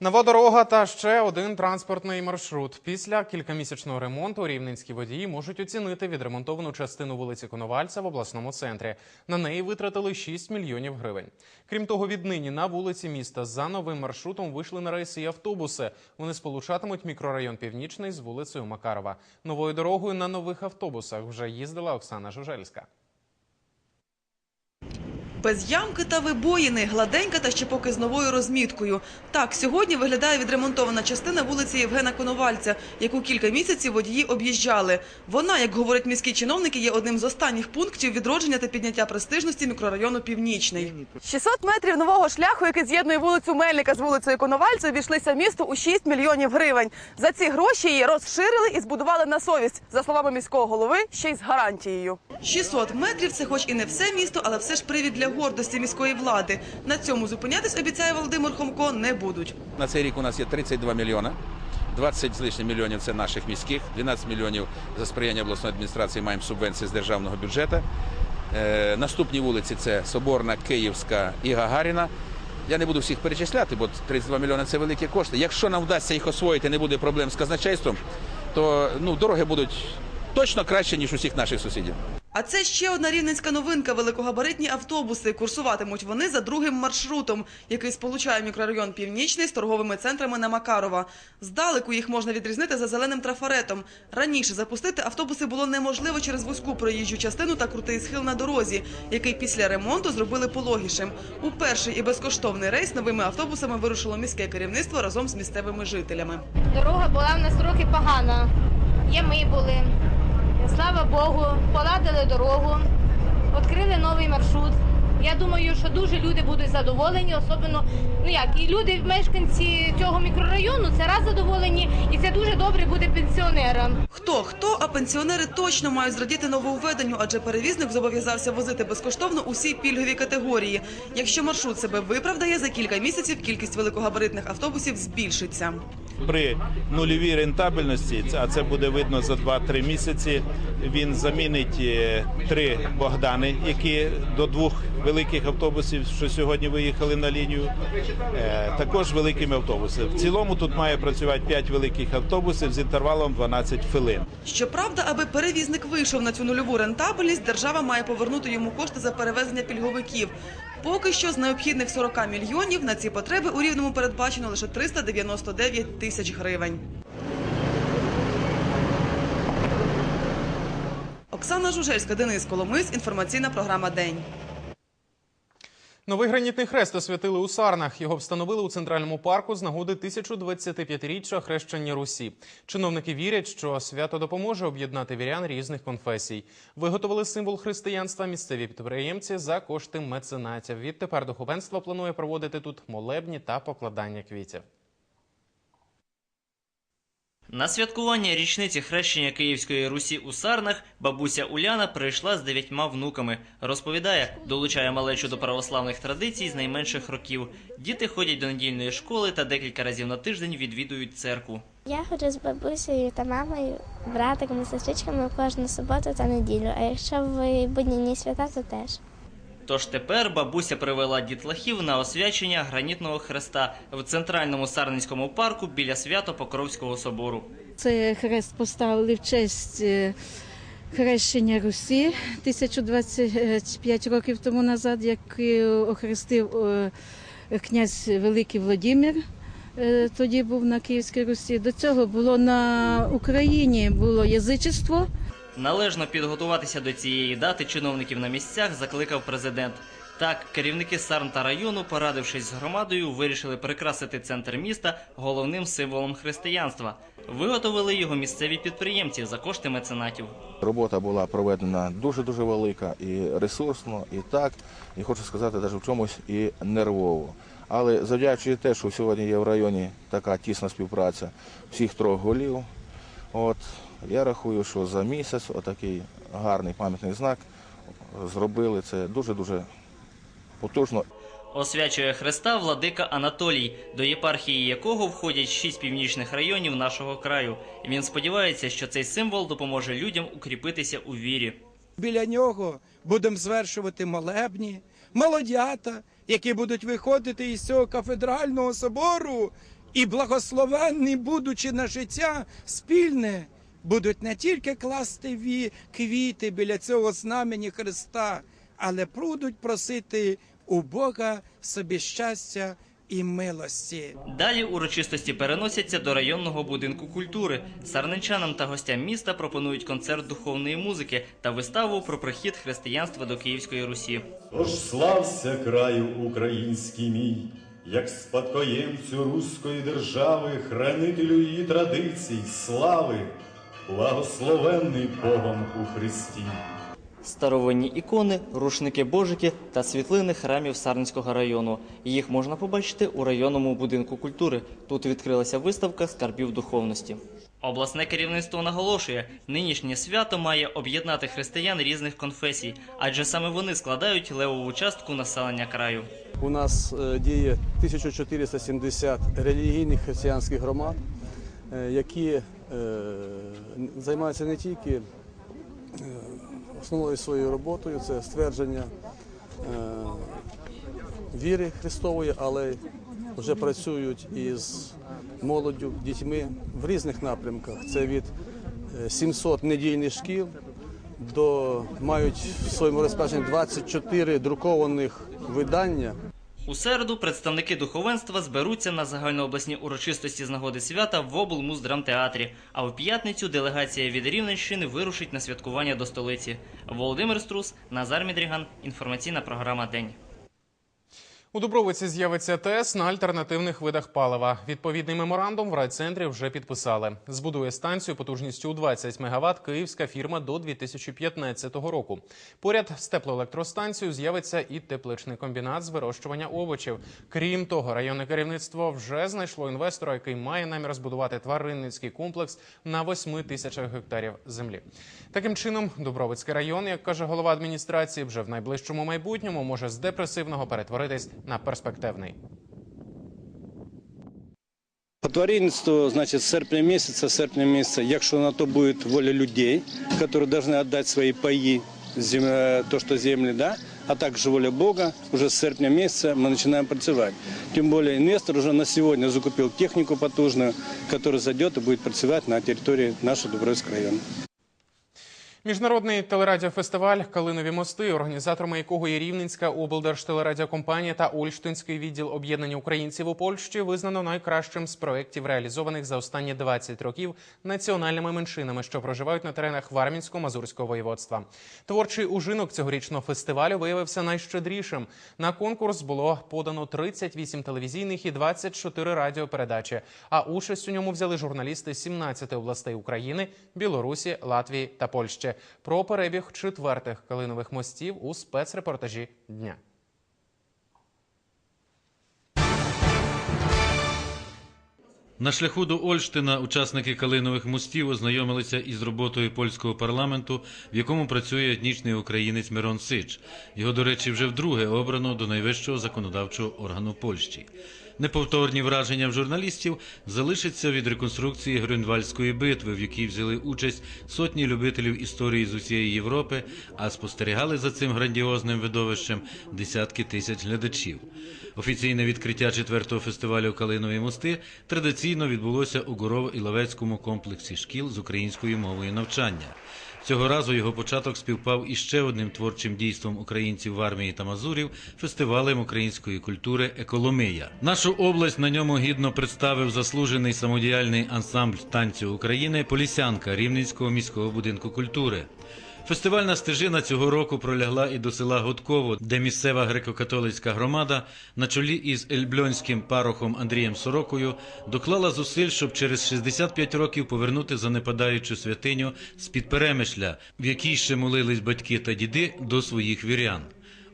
Нова дорога та ще один транспортний маршрут. Після кількамісячного ремонту рівненські водії можуть оцінити відремонтовану частину вулиці Коновальця в обласному центрі. На неї витратили 6 мільйонів гривень. Крім того, віднині на вулиці міста за новим маршрутом вийшли на рейси і автобуси. Вони сполучатимуть мікрорайон Північний з вулицею Макарова. Новою дорогою на нових автобусах вже їздила Оксана Жужельська. Без ямки та вибоїни, гладенька та ще поки з новою розміткою. Так, сьогодні виглядає відремонтована частина вулиці Євгена Коновальця, яку кілька місяців водії об'їжджали. Вона, як говорять міські чиновники, є одним з останніх пунктів відродження та підняття престижності мікрорайону Північний. 600 метрів нового шляху, який з'єднує вулицю Мельника з вулицею Коновальця, обійшлися місту у 6 мільйонів гривень. За ці гроші її розширили і збудували на совість, за словами міського голови, ще й з гарантією. 600 метрів – це хоч і не все місто, але все ж привід для гордості міської влади. На цьому зупинятись, обіцяє Володимир Хомко, не будуть. На цей рік у нас є 32 мільйона. 20 з лишнім мільйонів це наших міських, 12 мільйонів за сприяння обласної адміністрації маємо субвенції з державного бюджету. Е, наступні вулиці це Соборна, Київська і Гагаріна. Я не буду всіх перечисляти, бо 32 мільйони це великі кошти. Якщо нам вдасться їх освоїти, не буде проблем з казначейством, то ну, дороги будуть точно краще, ніж усіх наших сусідів. А це ще одна рівненська новинка – великогабаритні автобуси. Курсуватимуть вони за другим маршрутом, який сполучає мікрорайон Північний з торговими центрами на Макарова. Здалеку їх можна відрізнити за зеленим трафаретом. Раніше запустити автобуси було неможливо через вузьку проїжджу частину та крутий схил на дорозі, який після ремонту зробили пологішим. У перший і безкоштовний рейс новими автобусами вирушило міське керівництво разом з місцевими жителями. Дорога була в нас трохи погана. Ями були. Слава Богу, поладили дорогу, відкрили новий маршрут. Я думаю, що дуже люди будуть задоволені, особливо, ну як, і люди, мешканці цього мікрорайону, це раз задоволені, і це дуже добре буде пенсіонерам. Хто хто, а пенсіонери точно мають зрадіти нововведенню, адже перевізник зобов'язався возити безкоштовно усі пільгові категорії. Якщо маршрут себе виправдає, за кілька місяців кількість великогабаритних автобусів збільшиться. При нульовій рентабельності, а це буде видно за 2-3 місяці. Він замінить е, три Богдани, які до двох великих автобусів, що сьогодні виїхали на лінію, е, також великими автобусами. В цілому тут має працювати 5 великих автобусів з інтервалом 12 хвилин. Щоправда, аби перевізник вийшов на цю нульову рентабельність, держава має повернути йому кошти за перевезення пільговиків. Поки що з необхідних 40 мільйонів на ці потреби у рівному передбачено лише 399 тисяч гривень. Оксана Жужельська, Денис Коломис. Інформаційна програма День. Новий гранітний хрест освятили у Сарнах. Його встановили у центральному парку з нагоди 1025-річчя хрещення Русі. Чиновники вірять, що свято допоможе об'єднати вірян різних конфесій. Виготовили символ християнства місцеві підприємці за кошти меценатів. Відтепер духовенство планує проводити тут молебні та покладання квітів. На святкування річниці хрещення Київської Русі у Сарнах бабуся Уляна прийшла з дев'ятьма внуками. Розповідає, долучає малечу до православних традицій з найменших років. Діти ходять до недільної школи та декілька разів на тиждень відвідують церкву. Я ходжу з бабусею та мамою, братиками, сестричками кожну суботу та неділю. А якщо в будні свята, то теж. Тож тепер бабуся привела дітлахів на освячення гранітного хреста в центральному сарненському парку біля Свято-Покровського собору. Це хрест поставили в честь е, хрещення Русі 1025 років тому назад, як охрестив е, князь Великий Володимир. е, Тоді був на Київській Русі. До цього було на Україні було язичество. Належно підготуватися до цієї дати чиновників на місцях закликав президент. Так, керівники Сарн та району, порадившись з громадою, вирішили прикрасити центр міста головним символом християнства. Виготовили його місцеві підприємці за кошти меценатів. Робота була проведена дуже-дуже велика і ресурсно, і так, і хочу сказати, навіть в чомусь і нервово. Але завдячуючи те, що сьогодні є в районі така тісна співпраця всіх трьох голів, от, я рахую, що за місяць отакий гарний пам'ятний знак зробили. Це дуже-дуже потужно Освячує Христа владика Анатолій, до єпархії якого входять шість північних районів нашого краю. Він сподівається, що цей символ допоможе людям укріпитися у вірі. Біля нього будемо звершувати молебні, молодята, які будуть виходити із цього кафедрального собору, і благословенні, будучи на життя спільне, будуть не тільки класти квіти біля цього знамені Христа, але будуть просити у Бога собі щастя і милості. Далі урочистості переносяться до районного будинку культури. Сарненчанам та гостям міста пропонують концерт духовної музики та виставу про прихід християнства до Київської Русі. Тож слався краю український мій, як спадкоємцю руської держави, хранителю її традицій, слави, благословенний Богом у Христі. Старовинні ікони, рушники божики та світлини храмів Сарненського району. Їх можна побачити у районному будинку культури. Тут відкрилася виставка скарбів духовності. Обласне керівництво наголошує, нинішнє свято має об'єднати християн різних конфесій, адже саме вони складають левову частку населення краю. У нас е, діє 1470 релігійних християнських громад, е, які е, займаються не тільки е, основною своєю роботою, це ствердження е, віри Христової, але вже працюють із молоддю, дітьми в різних напрямках. Це від е, 700 недільних шкіл до мають в своєму розпорядженні 24 друкованих видання. У середу представники духовенства зберуться на загальнообласні урочистості з нагоди свята в облмуздрамтеатрі. А в п'ятницю делегація від Рівненщини вирушить на святкування до столиці. Володимир Струс, Назар Мідріган. Інформаційна програма День. У Дубровиці з'явиться ТЕС на альтернативних видах палива. Відповідний меморандум в райцентрі вже підписали. Збудує станцію потужністю у 20 МВт київська фірма до 2015 року. Поряд з теплоелектростанцією з'явиться і тепличний комбінат з вирощування овочів. Крім того, районне керівництво вже знайшло інвестора, який має намір збудувати тваринницький комплекс на 8 тисячах гектарів землі. Таким чином, Дубровицький район, як каже голова адміністрації, вже в найближчому майбутньому може з депресивного перетворитись на перспективний. По тваринництву, значить, з серпня місяця, з серпня місяця, якщо на то буде воля людей, які повинні віддати свої паї, зем- то, що землі, да, а також воля Бога, уже з серпня місяця ми починаємо працювати. Тим більше інвестор вже на сьогодні закупив техніку потужну, яка зайде і буде працювати на території нашого Дубровського району. Міжнародний телерадіофестиваль Калинові мости, організаторами якого є Рівненська облдержтелерадіокомпанія та Ольштинський відділ об'єднання українців у Польщі, визнано найкращим з проєктів, реалізованих за останні 20 років національними меншинами, що проживають на теренах Вармінсько-Мазурського воєводства. Творчий ужинок цьогорічного фестивалю виявився найщедрішим. На конкурс було подано 38 телевізійних і 24 радіопередачі. А участь у ньому взяли журналісти з 17 областей України, Білорусі, Латвії та Польщі. Про перебіг четвертих калинових мостів у спецрепортажі дня. На шляху до Ольштина учасники Калинових мостів ознайомилися із роботою польського парламенту, в якому працює етнічний українець Мирон Сич. Його, до речі, вже вдруге обрано до найвищого законодавчого органу Польщі. Неповторні враження в журналістів залишаться від реконструкції Грюнвальдської битви, в якій взяли участь сотні любителів історії з усієї Європи, а спостерігали за цим грандіозним видовищем десятки тисяч глядачів. Офіційне відкриття четвертого фестивалю Калинові мости традиційно відбулося у Горово-Іловецькому комплексі шкіл з українською мовою навчання. Цього разу його початок співпав із ще одним творчим дійством українців в армії та Мазурів фестивалем української культури Еколомия. Нашу область на ньому гідно представив заслужений самодіяльний ансамбль танцю України Полісянка Рівненського міського будинку культури. Фестивальна стежина цього року пролягла і до села Гудково, де місцева греко-католицька громада на чолі із ельбльонським парохом Андрієм Сорокою доклала зусиль, щоб через 65 років повернути занепадаючу святиню з-під перемишля, в якій ще молились батьки та діди до своїх вірян.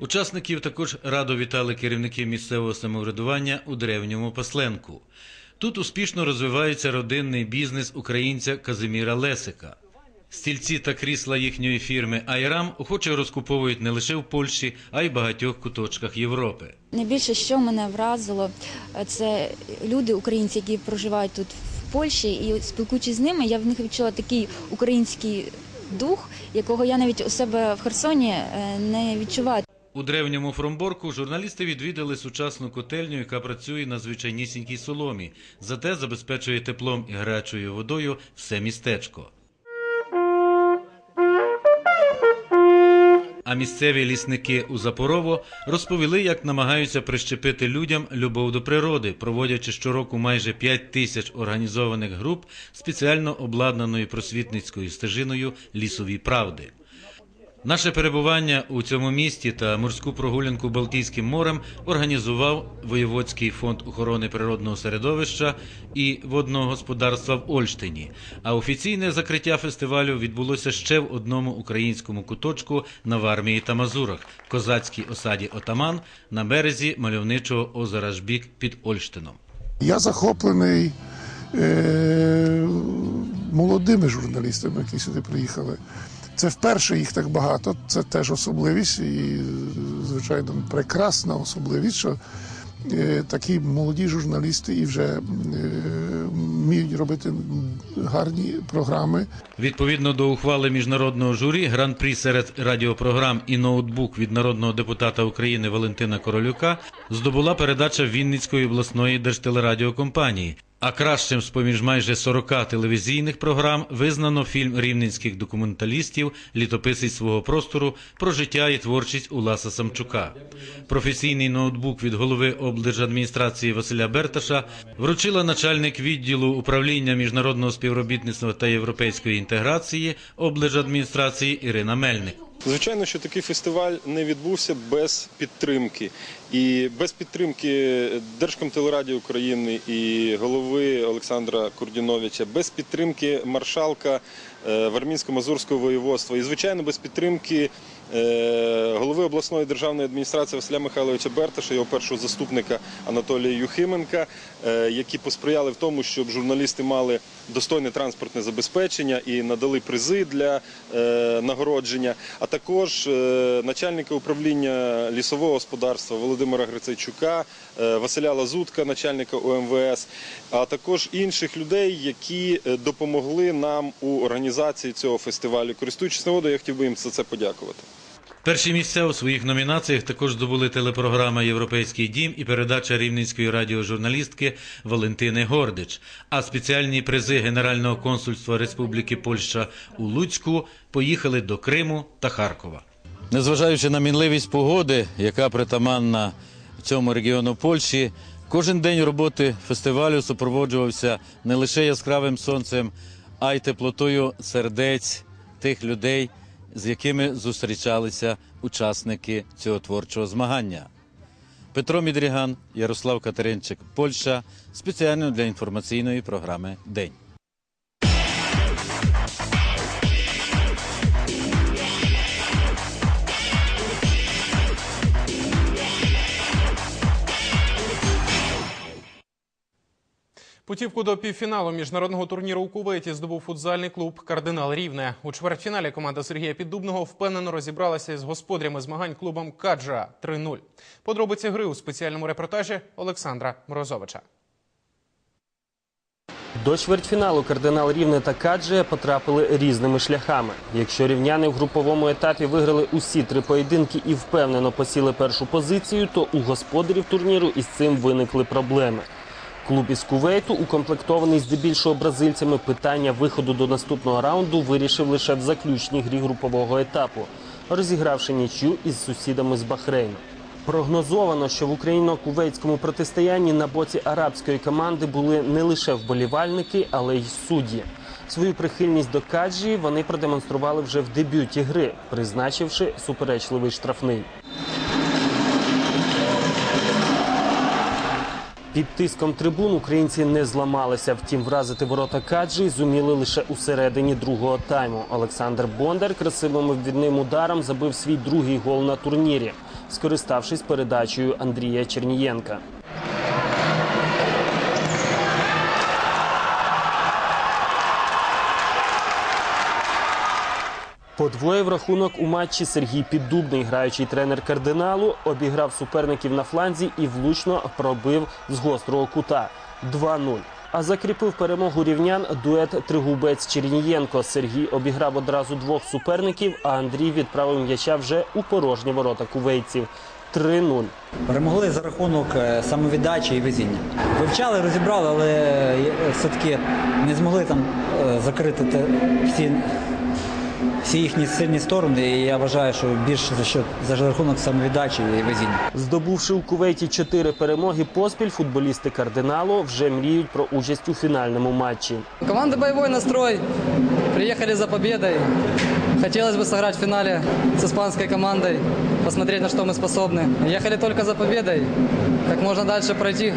Учасників також радо вітали керівники місцевого самоврядування у древньому Пасленку. Тут успішно розвивається родинний бізнес українця Казиміра Лесика. Стільці та крісла їхньої фірми Айрам охоче розкуповують не лише в Польщі, а й багатьох куточках Європи. Найбільше, що мене вразило, це люди, українці, які проживають тут в Польщі, і спілкуючись з ними, я в них відчула такий український дух, якого я навіть у себе в Херсоні е, не відчуваю. У древньому Фромборку журналісти відвідали сучасну котельню, яка працює на звичайнісінькій соломі, зате забезпечує теплом і гарячою водою все містечко. А місцеві лісники у Запорово розповіли, як намагаються прищепити людям любов до природи, проводячи щороку майже 5 тисяч організованих груп спеціально обладнаною просвітницькою стежиною лісові правди. Наше перебування у цьому місті та морську прогулянку Балтійським морем організував Воєводський фонд охорони природного середовища і водного господарства в Ольштині. А офіційне закриття фестивалю відбулося ще в одному українському куточку на Вармії та Мазурах козацькій осаді Отаман на березі мальовничого озера Жбік під Ольштином. Я захоплений е, молодими журналістами, які сюди приїхали. Це вперше їх так багато. Це теж особливість і, звичайно, прекрасна особливість, що е, такі молоді журналісти і вже е, вміють робити гарні програми. Відповідно до ухвали міжнародного журі, гран-прі серед радіопрограм і ноутбук від народного депутата України Валентина Королюка здобула передача Вінницької обласної держтелерадіокомпанії. А кращим з поміж майже 40 телевізійних програм визнано фільм рівненських документалістів Літописець свого простору про життя і творчість Уласа Самчука. Професійний ноутбук від голови облдержадміністрації Василя Берташа вручила начальник відділу управління міжнародного співробітництва та європейської інтеграції облдержадміністрації Ірина Мельник. Звичайно, що такий фестиваль не відбувся без підтримки. І без підтримки Держкомтелерадіо України і голови Олександра Курдіновича, без підтримки маршалка е, Вармінсько-Мазурського воєводства і, звичайно, без підтримки голови обласної державної адміністрації Василя Михайловича Берташа, його першого заступника Анатолія Юхименка, е, які посприяли в тому, щоб журналісти мали достойне транспортне забезпечення і надали призи для е, нагородження, а також е, начальника управління лісового господарства Володимира Грицайчука, е, Василя Лазутка, начальника ОМВС, а також інших людей, які е, допомогли нам у організації цього фестивалю. Користуючись нагодою, я хотів би їм за це подякувати. Перші місця у своїх номінаціях також здобули телепрограма Європейський дім і передача рівненської радіожурналістки Валентини Гордич. А спеціальні призи Генерального консульства Республіки Польща у Луцьку поїхали до Криму та Харкова. Незважаючи на мінливість погоди, яка притаманна цьому регіону Польщі, кожен день роботи фестивалю супроводжувався не лише яскравим сонцем, а й теплотою сердець тих людей, з якими зустрічалися учасники цього творчого змагання. Петро Мідріган, Ярослав Катеринчик, Польща спеціально для інформаційної програми День. Путівку до півфіналу міжнародного турніру у Кувейті здобув футзальний клуб Кардинал Рівне. У чвертьфіналі команда Сергія Піддубного впевнено розібралася із господарями змагань клубом Каджа 3-0. Подробиці гри у спеціальному репортажі Олександра Морозовича. До чвертьфіналу кардинал Рівне та Каджия потрапили різними шляхами. Якщо рівняни в груповому етапі виграли усі три поєдинки і впевнено посіли першу позицію, то у господарів турніру із цим виникли проблеми. Клуб із Кувейту, укомплектований здебільшого бразильцями, питання виходу до наступного раунду вирішив лише в заключній грі групового етапу, розігравши нічю із сусідами з Бахрейну. Прогнозовано, що в україно-кувейтському протистоянні на боці арабської команди були не лише вболівальники, але й судді. Свою прихильність до Каджі вони продемонстрували вже в дебюті гри, призначивши суперечливий штрафний. Під тиском трибун українці не зламалися. Втім, вразити ворота Каджі зуміли лише у середині другого тайму. Олександр Бондар красивим відним ударом забив свій другий гол на турнірі, скориставшись передачею Андрія Чернієнка. Подвоїв рахунок у матчі Сергій Піддубний, граючий тренер кардиналу, обіграв суперників на фланзі і влучно пробив з гострого кута 2-0. А закріпив перемогу рівнян дует Тригубець Чернієнко. Сергій обіграв одразу двох суперників, а Андрій відправив м'яча вже у порожні ворота кувейців. 3-0. Перемогли за рахунок е, самовіддачі і везіння. Вивчали, розібрали, але е, все-таки не змогли там е, закрити всі, всі їхні сильні сторони. І я вважаю, що більше за, що, за рахунок самовіддачі і везіння. Здобувши у Кувейті чотири перемоги поспіль, футболісти кардиналу вже мріють про участь у фінальному матчі. У команды боевой настрой. Приехали за победой. Хотелось бы сыграть в финале с испанской командой, посмотреть, на что мы способны. Ехали только за победой. Как можно дальше пройти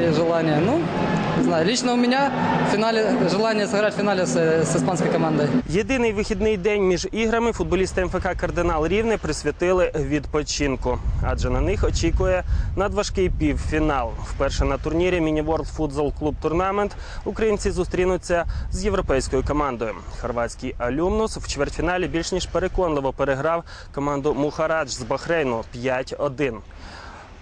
есть желание. Ну, не знаю, лично у меня в финале желание сыграть в финале с, с испанской командой. Єдиний вихідний день між іграми футболісти МФК Кардинал Рівне присвятили відпочинку, адже на них очікує надважкий півфінал. Вперше на турнірі Міні World Futsal Club Tournament українці зустрінуться з європейською командою. Хорватський Алюмнус в чвертьфіналі більш ніж переконливо переграв команду Мухарадж з Бахрейну 5-1.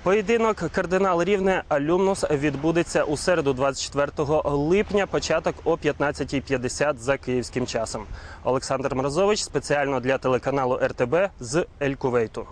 Поєдинок кардинал Рівне Алюмнус відбудеться у середу, 24 липня, початок о 15.50 за київським часом. Олександр Мразович спеціально для телеканалу РТБ з Ель-Кувейту.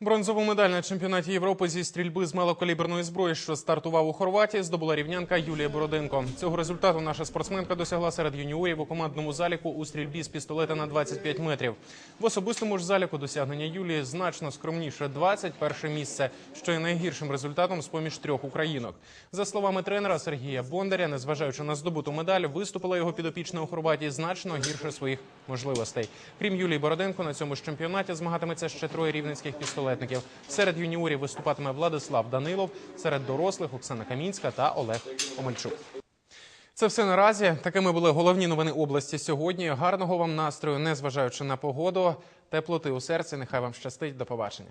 Бронзову медаль на чемпіонаті Європи зі стрільби з малокаліберної зброї, що стартував у Хорватії, здобула рівнянка Юлія Бороденко. Цього результату наша спортсменка досягла серед юніорів у командному заліку у стрільбі з пістолета на 25 метрів. В особистому ж заліку досягнення Юлії значно скромніше 21 місце, що є найгіршим результатом з поміж трьох українок. За словами тренера Сергія Бондаря, незважаючи на здобуту медаль, виступила його підопічна у Хорватії значно гірше своїх можливостей. Крім Юлії Бороденко, на цьому ж чемпіонаті змагатиметься ще троє рівненських пістолетників. Серед юніорів виступатиме Владислав Данилов, серед дорослих Оксана Камінська та Олег Омельчук. Це все наразі. Такими були головні новини області сьогодні. Гарного вам настрою, незважаючи на погоду, теплоти у серці. Нехай вам щастить. До побачення.